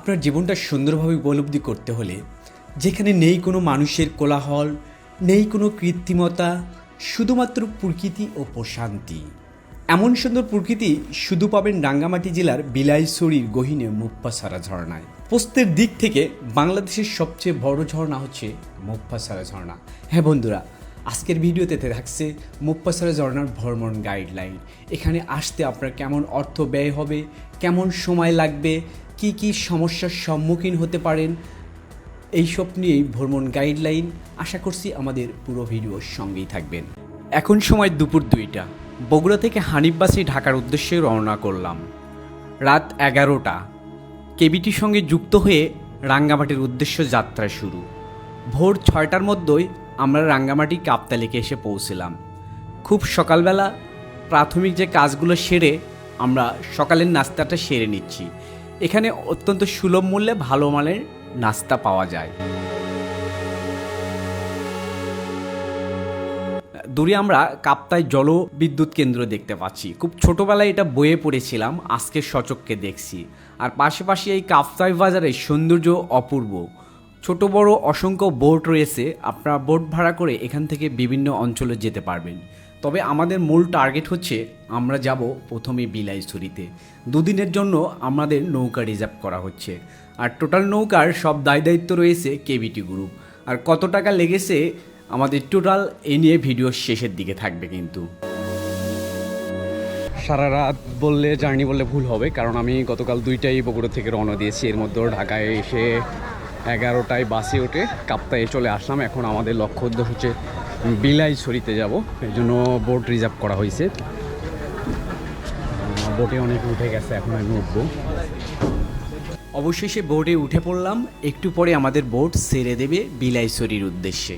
আপনার জীবনটা সুন্দরভাবে উপলব্ধি করতে হলে যেখানে নেই কোনো মানুষের কোলাহল, নেই কোনো কৃত্রিমতা, শুধুমাত্র প্রকৃতি ও প্রশান্তি। এমন সুন্দর প্রকৃতি শুধু পাবেন রাঙ্গামাটি জেলার বিলাইছড়ির গহিনে মুপ্পাসারা ঝর্ণায়। পোস্তের দিক থেকে বাংলাদেশের সবচেয়ে বড় ঝর্ণা হচ্ছে মুপ্পাসারা ঝর্ণা। হ্যাঁ বন্ধুরা, আজকের ভিডিওতে থাকছে মুপ্পাসারা ঝর্ণার ভ্রমণ গাইডলাইন। এখানে আসতে আপনার কেমন অর্থ ব্যয় হবে, কেমন সময় লাগবে কি কি সমস্যার সম্মুখীন হতে পারেন এইসব নিয়েই ভ্রমণ গাইডলাইন আশা করছি আমাদের পুরো ভিডিওর সঙ্গেই থাকবেন। এখন সময় দুপুর দুইটা। বগুড়া থেকে হানিফবাসী ঢাকার উদ্দেশ্যে রওনা করলাম। রাত এগারোটা। কেবিটির সঙ্গে যুক্ত হয়ে রাঙ্গামাটির উদ্দেশ্য যাত্রা শুরু। ভোর ছয়টার মধ্যেই আমরা রাঙ্গামাটি কাপ্তালিকে এসে পৌঁছলাম। খুব সকালবেলা প্রাথমিক যে কাজগুলো সেরে আমরা সকালের নাস্তাটা সেরে নিচ্ছি। এখানে অত্যন্ত সুলভ মূল্যে ভালো মানের নাস্তা পাওয়া যায়। দূরে আমরা কাপ্তায় জল বিদ্যুৎ কেন্দ্র দেখতে পাচ্ছি। খুব ছোটবেলায় এটা বয়ে পড়েছিলাম, আজকে সচককে দেখছি। আর পাশাপাশি এই কাপ্তাই বাজারের সৌন্দর্য অপূর্ব। ছোট বড় অসংখ্য বোট রয়েছে, আপনারা বোট ভাড়া করে এখান থেকে বিভিন্ন অঞ্চলে যেতে পারবেন। তবে আমাদের মূল টার্গেট হচ্ছে আমরা যাব প্রথমে বিলাইছড়িতে দুদিনের জন্য আমাদের নৌকা রিজার্ভ করা হচ্ছে। আর টোটাল নৌকার সব দায় দায়িত্ব রয়েছে কেবিটি গ্রুপ আর কত টাকা লেগেছে আমাদের টোটাল এ নিয়ে ভিডিও শেষের দিকে থাকবে কিন্তু। সারা রাত বললে জার্নি বললে ভুল হবে, কারণ আমি গতকাল দুইটাই বগুড়া থেকে রওনা দিয়েছি। এর মধ্যেও ঢাকায় এসে এগারোটায় বাসে উঠে কাপ্তায় চলে আসলাম। এখন আমাদের লক্ষ্য উদ্দেশ্য হচ্ছে বিলাইছড়িতে যাব। এই জন্য বোট রিজার্ভ করা হয়েছে। বোটে অনেক উঠে গেছে, এখন আমি উঠবো। অবশেষে বোটে উঠে পড়লাম। একটু পরে আমাদের বোট ছেড়ে দেবে বিলাইছড়ির উদ্দেশ্যে।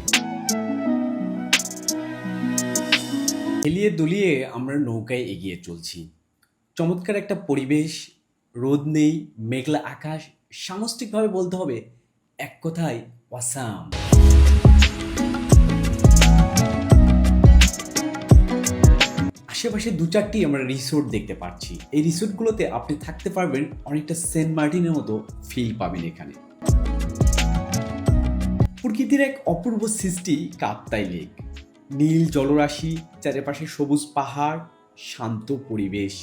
হেলিয়ে দুলিয়ে আমরা নৌকায় এগিয়ে চলছি। চমৎকার একটা পরিবেশ, রোদ নেই, মেঘলা আকাশ, সামষ্টিকভাবে বলতে হবে এক কথায় ওয়াসাম আশেপাশে দু চারটি আমরা রিসোর্ট দেখতে পাচ্ছি। এই রিসোর্টগুলোতে আপনি থাকতে পারবেন অনেকটা সেন্ট মার্টিনের মতো ফিল পাবেন এখানে। প্রকৃতির এক অপূর্ব সৃষ্টি কাপ্তাই লেক। নীল জলরাশি, চারিপাশে সবুজ পাহাড়, শান্ত পরিবেশ,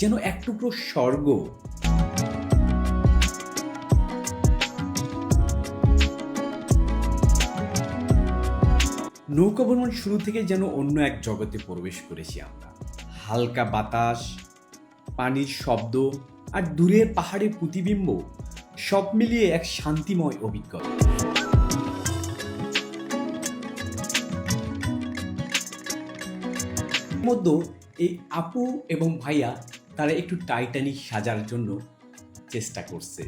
যেন এক টুকরো স্বর্গ। নৌকা ভ্রমণ শুরু থেকে যেন অন্য এক জগতে প্রবেশ করেছি আমরা। হালকা বাতাস, পানির শব্দ আর দূরের পাহাড়ের প্রতিবিম্ব সব মিলিয়ে এক শান্তিময় অভিজ্ঞতা। মধ্যে এই আপু এবং ভাইয়া তারা একটু টাইটানিক সাজার জন্য চেষ্টা করছে।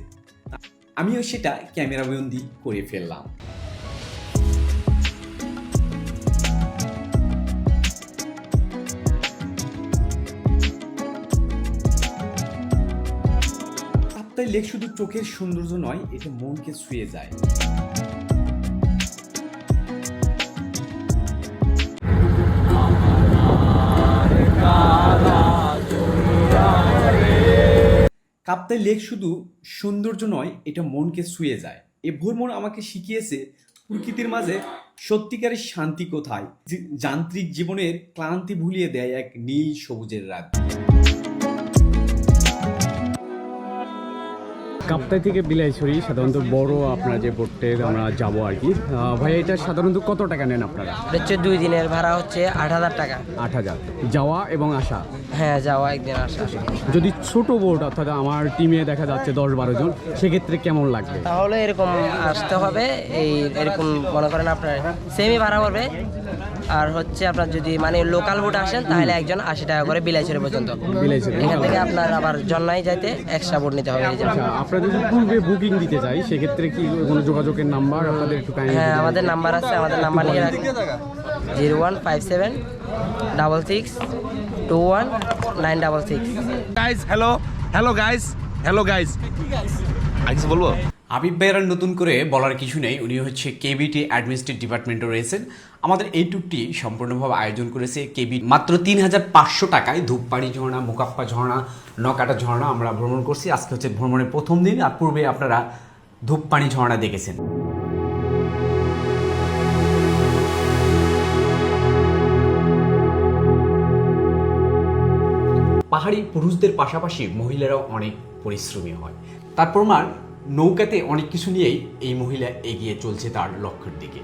আমিও সেটা ক্যামেরাবন্দি করে ফেললাম। কাপ্তাই লেক শুধু চোখের সৌন্দর্য নয় এটা মনকে ছুঁয়ে যায়। কাপ্তাই লেক শুধু সৌন্দর্য নয়, এটা মনকে ছুঁয়ে যায়। এ ভ্রমণ আমাকে শিখিয়েছে প্রকৃতির মাঝে সত্যিকারের শান্তি কোথায় যান্ত্রিক জীবনের ক্লান্তি ভুলিয়ে দেয় এক নীল সবুজের রাত। কাপ্তাই থেকে বিলাইছড়ি সাধারণত বড় আপনার যে বোটে আমরা যাব আর কি। ভাই এটা সাধারণত কত টাকা নেন আপনারা? হচ্ছে দুই দিনের ভাড়া হচ্ছে আট হাজার টাকা। আট হাজার। যাওয়া এবং আসা? হ্যাঁ যাওয়া একদিন আসা। যদি ছোট বোট অর্থাৎ আমার টিমে দেখা যাচ্ছে দশ বারো জন সেক্ষেত্রে কেমন লাগবে? তাহলে এরকম আসতে হবে। এই এরকম মনে করেন আপনার সেমি ভাড়া পড়বে। আর হচ্ছে আপনার যদি মানে লোকাল বোট আসেন তাহলে একজন আশি টাকা করে বিলাইছড়ি পর্যন্ত। এখান থেকে আপনার আবার জন্নাই যাইতে এক্সট্রা বোট নিতে হবে। আপনারা যদি পূর্বে বুকিং দিতে চাই সেক্ষেত্রে কি কোনো যোগাযোগের নাম্বার? আপনাদের একটু কাইন্ডলি হ্যাঁ আমাদের নাম্বার আছে আমাদের নাম্বার নিয়ে রাখুন। Zero one five seven double six two one nine double six. Guys hello hello guys hello guys আর কিছু বলব? আবিব ভাইয়ের নতুন করে বলার কিছু নেই উনি হচ্ছে কেবিটি অ্যাডমিনিস্ট্রেটিভ ডিপার্টমেন্টে রয়েছেন। আমাদের এই ট্যুরটি সম্পূর্ণভাবে আয়োজন করেছে কেবি মাত্র তিন হাজার পাঁচশো টাকায় ধূপপাড়ি ঝর্ণা, মোকাপ্পা ঝর্ণা, নকাটা ঝর্ণা আমরা ভ্রমণ করছি। আজকে হচ্ছে ভ্রমণের প্রথম দিন, আর পূর্বে আপনারা ধূপপানি ঝর্ণা দেখেছেন। পাহাড়ি পুরুষদের পাশাপাশি মহিলারাও অনেক পরিশ্রমী হয়। তার প্রমাণ, নৌকাতে অনেক কিছু নিয়েই এই মহিলা এগিয়ে চলছে তার লক্ষ্যের দিকে।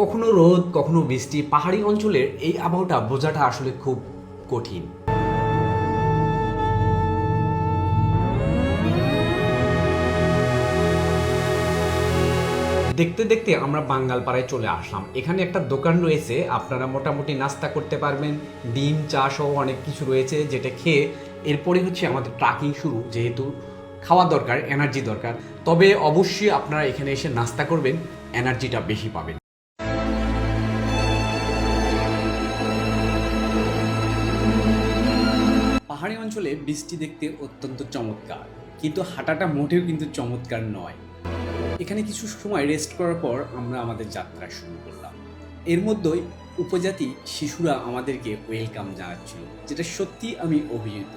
কখনো রোদ, কখনো বৃষ্টি, পাহাড়ি অঞ্চলের এই আবহাওয়াটা বোঝাটা আসলে খুব কঠিন। দেখতে দেখতে আমরা বাঙ্গালপাড়ায় চলে আসলাম। এখানে একটা দোকান রয়েছে, আপনারা মোটামুটি নাস্তা করতে পারবেন, ডিম, চা সহ অনেক কিছু রয়েছে যেটা খেয়ে এরপরে হচ্ছে আমাদের ট্রাকিং শুরু, যেহেতু খাওয়া দরকার, এনার্জি দরকার। তবে অবশ্যই আপনারা এখানে এসে নাস্তা করবেন, এনার্জিটা বেশি পাবেন। অঞ্চলে বৃষ্টি দেখতে অত্যন্ত চমৎকার, কিন্তু হাঁটাটা মোটেও কিন্তু চমৎকার নয়। এখানে কিছু সময় রেস্ট করার পর আমরা আমাদের যাত্রা শুরু করলাম। এর মধ্যেই উপজাতি শিশুরা আমাদেরকে ওয়েলকাম জানাচ্ছিল, যেটা সত্যি আমি অভিহিত।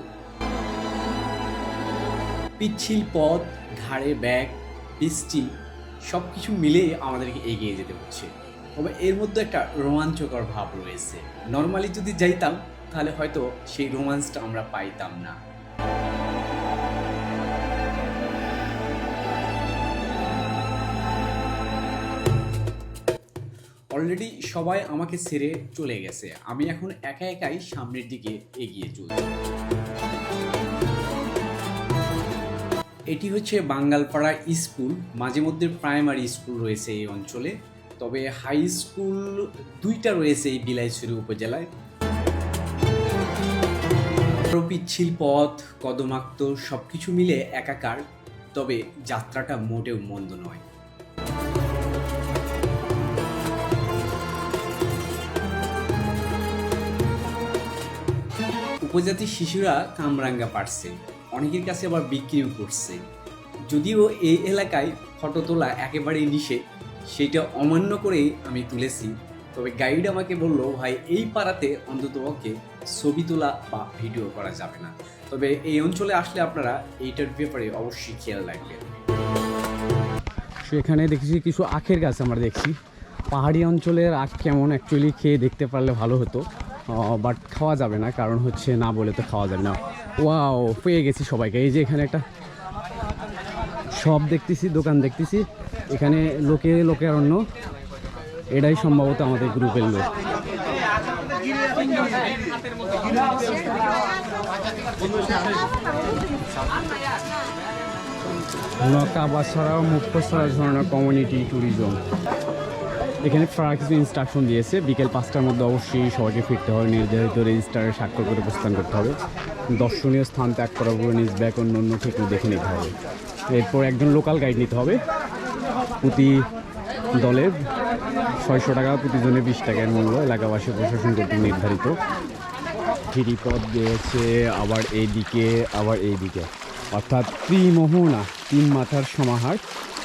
পিচ্ছিল পথ, ঘাড়ে ব্যাগ, বৃষ্টি সব কিছু মিলেই আমাদেরকে এগিয়ে যেতে হচ্ছে। তবে এর মধ্যে একটা রোমাঞ্চকর ভাব রয়েছে। নর্মালি যদি যাইতাম তাহলে হয়তো সেই রোমান্সটা আমরা পাইতাম না। অলরেডি সবাই আমাকে ছেড়ে চলে গেছে। আমি এখন একা একাই সামনের দিকে এগিয়ে চলছি। এটি হচ্ছে বাঙ্গালপাড়া স্কুল। মাঝে মধ্যে প্রাইমারি স্কুল রয়েছে এই অঞ্চলে। তবে হাই স্কুল দুইটা রয়েছে এই বিলাইছড়ি উপজেলায়। পিচ্ছিল পথ, কদমাক্ত সব কিছু মিলে একাকার, তবে যাত্রাটা মোটেও মন্দ নয়। উপজাতি শিশুরা কামরাঙ্গা পারছে, অনেকের কাছে আবার বিক্রিও করছে। যদিও এই এলাকায় ফটো তোলা একেবারেই নিষেধ, সেটা অমান্য করেই আমি তুলেছি। তবে গাইড আমাকে বলল, ভাই, এই পাড়াতে অন্ততপক্ষে ছবি তোলা বা ভিডিও করা যাবে না। তবে এই অঞ্চলে আসলে আপনারা এইটার ব্যাপারে অবশ্যই খেয়াল রাখবেন। সো এখানে দেখছি কিছু আখের গাছ আমরা দেখছি। পাহাড়ি অঞ্চলের আখ কেমন অ্যাকচুয়ালি খেয়ে দেখতে পারলে ভালো হতো বাট খাওয়া যাবে না। কারণ হচ্ছে না বলে তো খাওয়া যাবে না। ওয়াও পেয়ে গেছি সবাইকে। এই যে এখানে একটা সব দেখতেছি, দোকান দেখতেছি। এখানে লোকে লোকের অন্য এটাই সম্ভবত আমাদের গ্রুপের লোক নকাবা ছাড়াও মুক্তসরা ঝর্ণা কমিউনিটি ট্যুরিজম এখানে তারা কিছু ইনস্ট্রাকশন দিয়েছে। বিকেল পাঁচটার মধ্যে অবশ্যই সবাইকে ফিরতে হবে। নির্ধারিত রেজিস্টারে স্বাক্ষর করে প্রস্থান করতে হবে। দর্শনীয় স্থান ত্যাগ করার পরে নিজ ব্যাগ অন্য অন্য থেকে দেখে নিতে হবে। এরপর একজন লোকাল গাইড নিতে হবে। প্রতি দলে ছয়শো টাকা প্রতিজনে বিশ টাকার মূল্য এলাকাবাসী প্রশাসন কর্তৃক নির্ধারিত। ফিরিপথ দিয়েছে আবার এইদিকে আবার এইদিকে। অর্থাৎ ত্রিমোহনা, তিন মাথার সমাহার।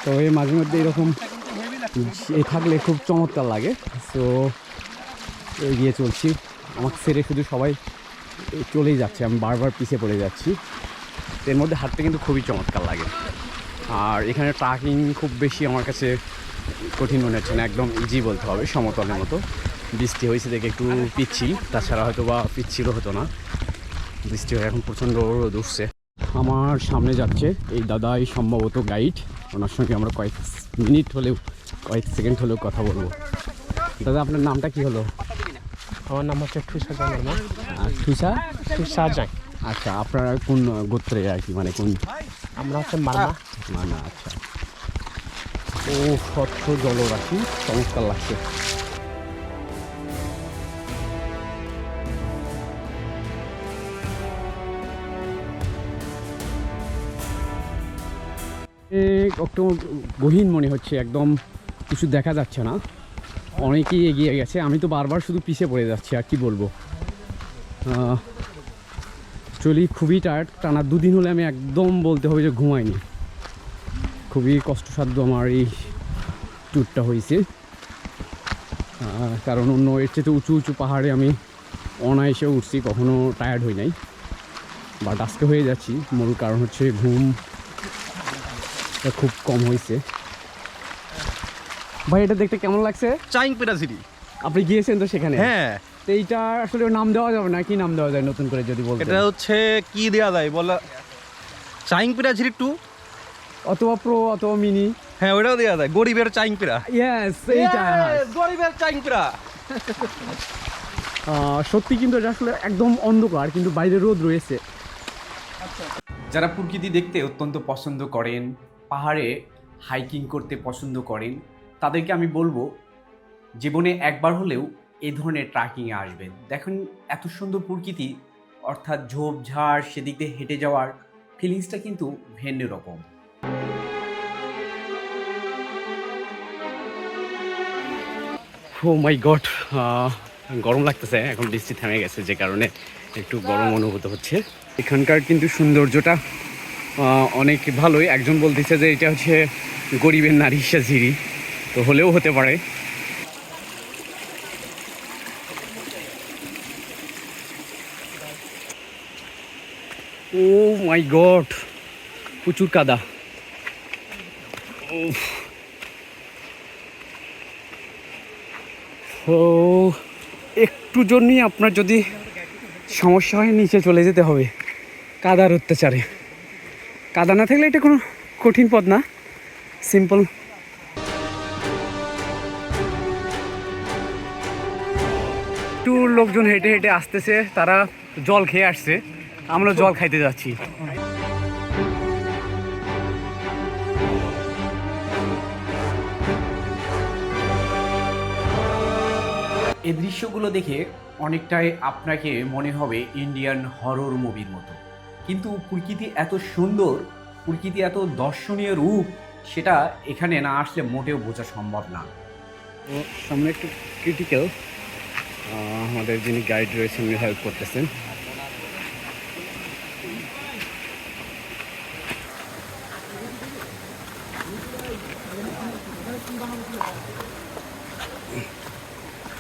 তো তবে মাঝে মধ্যে এরকম এ থাকলে খুব চমৎকার লাগে। তো এগিয়ে চলছি। আমাকে ছেড়ে শুধু সবাই চলেই যাচ্ছে, আমি বারবার পিছিয়ে পড়ে যাচ্ছি। এর মধ্যে হাঁটতে কিন্তু খুবই চমৎকার লাগে। আর এখানে ট্রাকিং খুব বেশি আমার কাছে কঠিন মনে হচ্ছে না একদম ইজি বলতে হবে সমতলের মতো। বৃষ্টি হয়েছে দেখে একটু পিচ্ছিল তাছাড়া হয়তো বা পিচ্ছিলও হতো না। বৃষ্টি হয়ে এখন প্রচণ্ড রোদ উঠছে। আমার সামনে যাচ্ছে এই দাদাই সম্ভবত গাইড। ওনার সঙ্গে আমরা কয়েক মিনিট হলেও কয়েক সেকেন্ড হলেও কথা বলব। দাদা আপনার নামটা কি হলো? আমার নাম হচ্ছে ঠুসা আর তুষা ঠুসা? জাং। আচ্ছা আপনারা কোন গোত্রে আর কি মানে কোন? আমরা হচ্ছে মারমা। মানা আচ্ছা। ও স্বচ্ছ জলরাশি চমৎকার লাগছে। একটু গহীন মনে হচ্ছে, একদম কিছু দেখা যাচ্ছে না। অনেকেই এগিয়ে গেছে, আমি তো বারবার শুধু পিছিয়ে পড়ে যাচ্ছি, আর কি বলব? অ্যাকচুয়ালি খুবই টায়ার্ড টানা দুদিন হলে আমি একদম বলতে হবে যে ঘুমাইনি। খুবই কষ্টসাধ্য আমার এই ট্যুরটা হয়েছে। কারণ অন্য এর চেয়ে উঁচু উঁচু পাহাড়ে আমি অনায়াসে উঠছি কখনো টায়ার্ড হই নাই। বাট আজকে হয়ে যাচ্ছি মূল কারণ হচ্ছে ঘুম খুব কম হয়েছে। ভাই এটা দেখতে কেমন লাগছে? চাইং পেরাসিটি আপনি গিয়েছেন তো সেখানে? হ্যাঁ। তো এইটা আসলে নাম দেওয়া যাবে না? কি নাম দেওয়া যায় নতুন করে যদি বলতে এটা হচ্ছে কি দেওয়া যায়? বলা চাইং পেরাসিটি টু অথবা প্রো অথবা মিনি হ্যাঁ ওটাও দেওয়া যায়। গরিবের চাইং পেরা ইয়েস এইটা গরিবের চাইং পেরা সত্যি কিন্তু এটা আসলে একদম অন্ধকার কিন্তু বাইরে রোদ রয়েছে। যারা প্রকৃতি দেখতে অত্যন্ত পছন্দ করেন পাহাড়ে হাইকিং করতে পছন্দ করেন তাদেরকে আমি বলব জীবনে একবার হলেও এই ধরনের ট্রাকিংয়ে আসবেন। দেখুন এত সুন্দর প্রকৃতি অর্থাৎ ঝোপঝাড় সেদিক দিয়ে হেঁটে যাওয়ার ফিলিংসটা কিন্তু ভিন্ন রকম। ও মাই গড গরম লাগতেছে, এখন বৃষ্টি থেমে গেছে, যে কারণে একটু গরম অনুভূত হচ্ছে। এখানকার কিন্তু সৌন্দর্যটা অনেক ভালোই। একজন বলতেছে যে এটা হচ্ছে গরিবের নারী ঝিরি তো হলেও হতে পারে। ও মাই গড প্রচুর কাদা। উফ। ও, একটু জন্যই আপনার যদি সমস্যা হয়, নিচে চলে যেতে হবে। কাদার অত্যাচারে। কাদা না থাকলে এটা কোনো কঠিন পথ না। সিম্পল একটু লোকজন হেঁটে হেঁটে আসতেছে, তারা জল খেয়ে আসছে। আমরা জল খাইতে যাচ্ছি। এই দৃশ্যগুলো দেখে অনেকটাই আপনাকে মনে হবে ইন্ডিয়ান হরর মুভির মতো। কিন্তু প্রকৃতি এত সুন্দর, প্রকৃতি এত দর্শনীয় রূপ, সেটা এখানে না আসলে মোটেও বোঝা সম্ভব না। তো সামনে একটু ক্রিটিক্যাল আমাদের যিনি গাইড রয়েছেন, উনি হেল্প করতেছেন।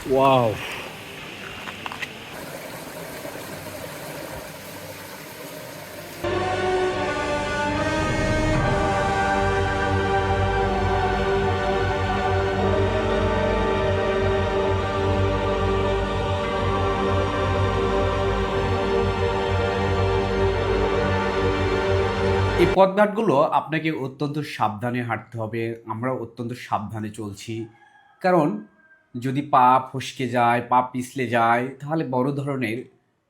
ওয়াও এই পথঘাটগুলো আপনাকে অত্যন্ত সাবধানে হাঁটতে হবে। আমরা অত্যন্ত সাবধানে চলছি। কারণ যদি পা ফসকে যায়, পা পিছলে যায়, তাহলে বড় ধরনের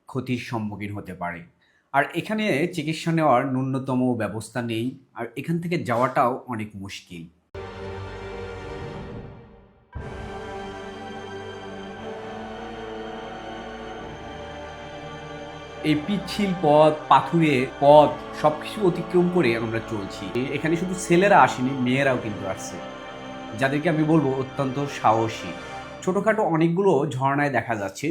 ক্ষতির সম্মুখীন হতে পারে। আর এখানে চিকিৎসা নেওয়ার ন্যূনতম ব্যবস্থা নেই, আর এখান থেকে যাওয়াটাও অনেক মুশকিল। এই পিচ্ছিল পথ পাথুরে পথ সব কিছু অতিক্রম করে আমরা চলছি। এখানে শুধু ছেলেরা আসেনি, মেয়েরাও কিন্তু আসছে। যাদেরকে আমি বলব অত্যন্ত সাহসী। ছোটোখাটো অনেকগুলো ঝর্ণায় দেখা যাচ্ছে।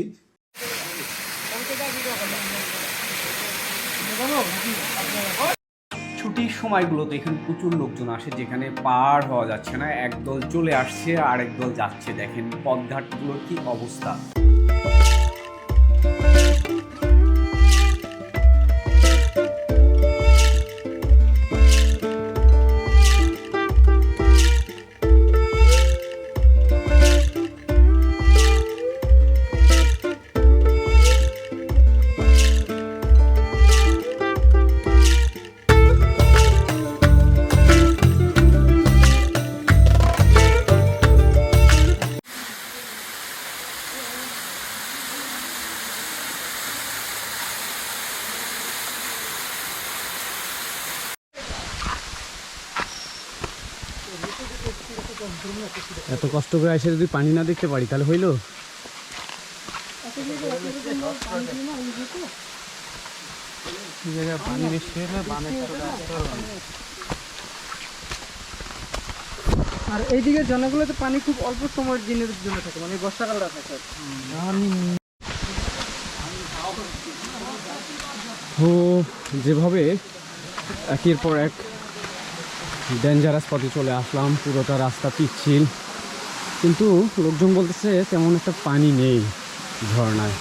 ছুটির সময়গুলোতে এখানে প্রচুর লোকজন আসে, যেখানে পার হওয়া যাচ্ছে না। একদল চলে আসছে আর একদল যাচ্ছে। দেখেন পথঘাটগুলোর কি অবস্থা। কষ্ট করে এসে যদি পানি না দেখতে পারি তাহলে হইল? আর এইদিকে জনগুলোতে পানি খুব অল্প সময়ের দিনের জন্য থাকে মানে বর্ষাকালটা থাকে। ও যেভাবে একের পর এক ডেঞ্জারাস পথে চলে আসলাম পুরোটা রাস্তা পিচ্ছিল। কিন্তু লোকজন বলতেছে তেমন একটা পানি নেই ঝর্ণায়।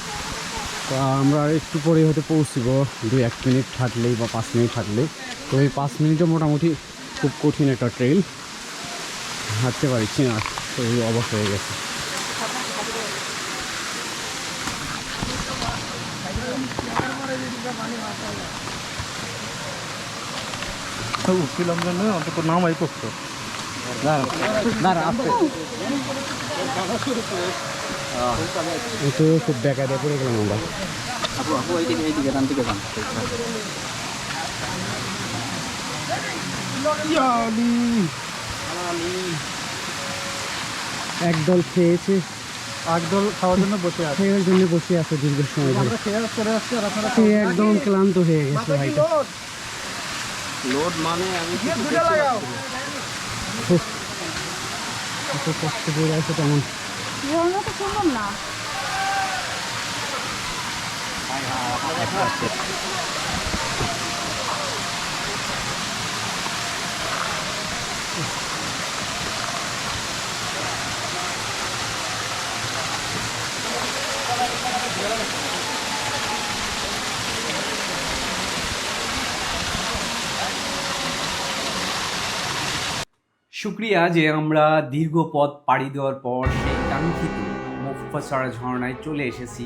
তো আমরা একটু পরে হয়তো পৌঁছব, দুই এক মিনিট হাঁটলেই বা পাঁচ মিনিট হাঁটলেই তো এই পাঁচ মিনিটও মোটামুটি খুব কঠিন একটা ট্রেল হাঁটতে পারছি না, তো এই অবস্থা হয়ে গেছে। উঠছিলাম জন্য অন্তত নামাই করতো খুব বেকায়দা পড়ে গেলাম আমরা একদল খেয়েছে। একদল খাওয়ার জন্য বসে আছে। খেয়ে জন্য বসে আছে দীর্ঘ সময় ধরে। খেয়ে করে আসছি আর আপনারা খেয়ে একদম ক্লান্ত হয়ে গেছে ভাইটা। এত কষ্ট করে আছে তেমন ঝর্ণা তো সুন্দর না শুক্রিয়া যে আমরা দীর্ঘ পথ পাড়ি দেওয়ার পর সেই কাঙ্ক্ষিত মুফাসারা ঝর্ণায় চলে এসেছি।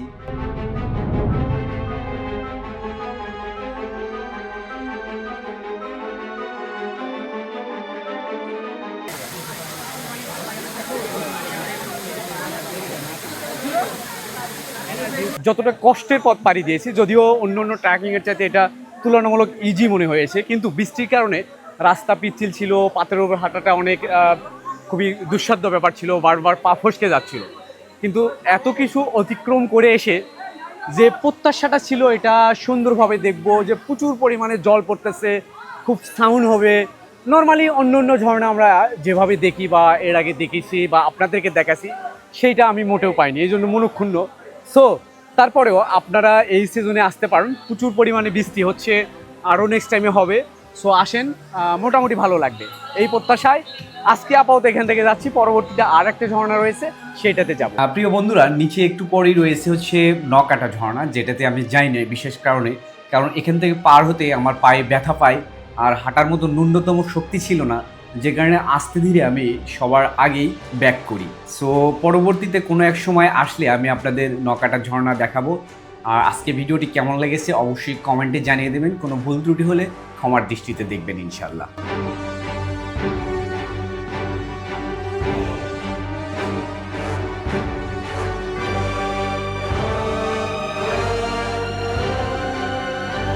যতটা কষ্টের পথ পাড়ি দিয়েছি, যদিও অন্য অন্য ট্র্যাকিংয়ের চাইতে এটা তুলনামূলক ইজি মনে হয়েছে, কিন্তু বৃষ্টির কারণে রাস্তা পিচ্ছিল ছিল, পাথরের উপর হাঁটাটা অনেক খুবই দুঃসাধ্য ব্যাপার ছিল, বারবার পা ফসকে যাচ্ছিল। কিন্তু এত কিছু অতিক্রম করে এসে যে প্রত্যাশাটা ছিল, এটা সুন্দরভাবে দেখব যে প্রচুর পরিমাণে জল পড়তেছে, খুব সাউন্ড হবে। নর্মালি অন্য অন্য ঝর্ণা আমরা যেভাবে দেখি বা এর আগে দেখেছি বা আপনাদেরকে দেখাছি সেইটা আমি মোটেও পাইনি, এই জন্য মনক্ষুণ্ণ। সো তারপরেও আপনারা এই সিজনে আসতে পারেন, প্রচুর পরিমাণে বৃষ্টি হচ্ছে, আরও নেক্সট টাইমে হবে। সো আসেন মোটামুটি ভালো লাগবে। এই প্রত্যাশায় আজকে আপাতত এখান থেকে যাচ্ছি, পরবর্তীতে আর একটা ঝর্ণা রয়েছে, সেটাতে যাব। প্রিয় বন্ধুরা, নিচে একটু পরেই রয়েছে হচ্ছে নকাটা ঝর্ণা, যেটাতে আমি যাই না বিশেষ কারণে, কারণ এখান থেকে পার হতে আমার পায়ে ব্যথা পায় আর হাঁটার মতো ন্যূনতম শক্তি ছিল না, যে কারণে আস্তে ধীরে আমি সবার আগেই ব্যাক করি। সো পরবর্তীতে কোনো এক সময় আসলে আমি আপনাদের নকাটা ঝর্ণা দেখাবো আর আজকে ভিডিওটি কেমন লেগেছে অবশ্যই কমেন্টে জানিয়ে দেবেন। কোনো ভুল ত্রুটি হলে ক্ষমার দৃষ্টিতে দেখবেন ইনশাল্লাহ